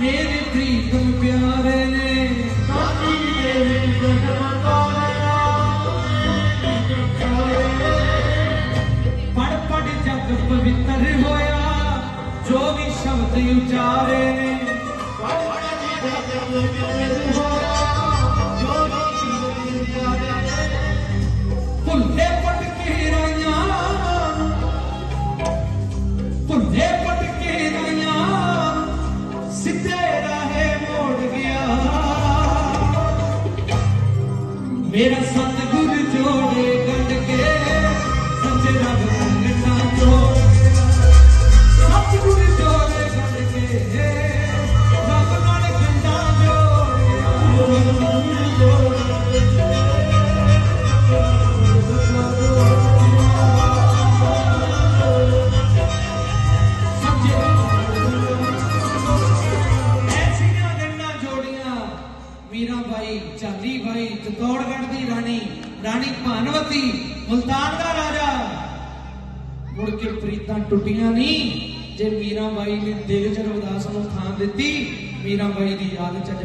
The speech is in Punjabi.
ਮੇਰੇ ਪ੍ਰੀਤਮ ਪਿਆਰੇ ਨੇ ਸਾਥੀ ਤੇਰੇ ਜਨਮ ਤਾਰਿਆ ਪੜ ਪੜ ਜਗ ਪਵਿੱਤਰ ਹੋਇਆ, ਜੋ ਵੀ ਸ਼ਬਦ ਉਚਾਰੇ ਨੇ। ਭੁੱਲੇ ਸਿੱਧੇ ਰਾਹੇ ਮੋੜ ਗਿਆ। ਮੇਰਾ ਸਤਿਗੁਰ ਜੋੜੇ ਮੀਰਾ ਬਾਈ ਚਾਲੀ ਬਾਈ ਚਤੌੜਗੜ੍ਹ ਦੀ ਰਾਣੀ ਰਾਣੀ ਭਾਨਵਤੀ, ਮੁਲਤਾਨ ਦਾ ਰਾਜਾ। ਮੁੜ ਕੇ ਪ੍ਰੀਤਾਂ ਟੁੱਟੀਆਂ ਨਹੀਂ। ਜੇ ਮੀਰਾ ਬਾਈ ਨੇ ਦਿਲ ਚ ਰਵਿਦਾਸ ਨੂੰ ਥਾਂ ਦਿੱਤੀ ਮੀਰਾ ਬਾਈ ਦੀ ਯਾਦ ਚ ਅੱਜ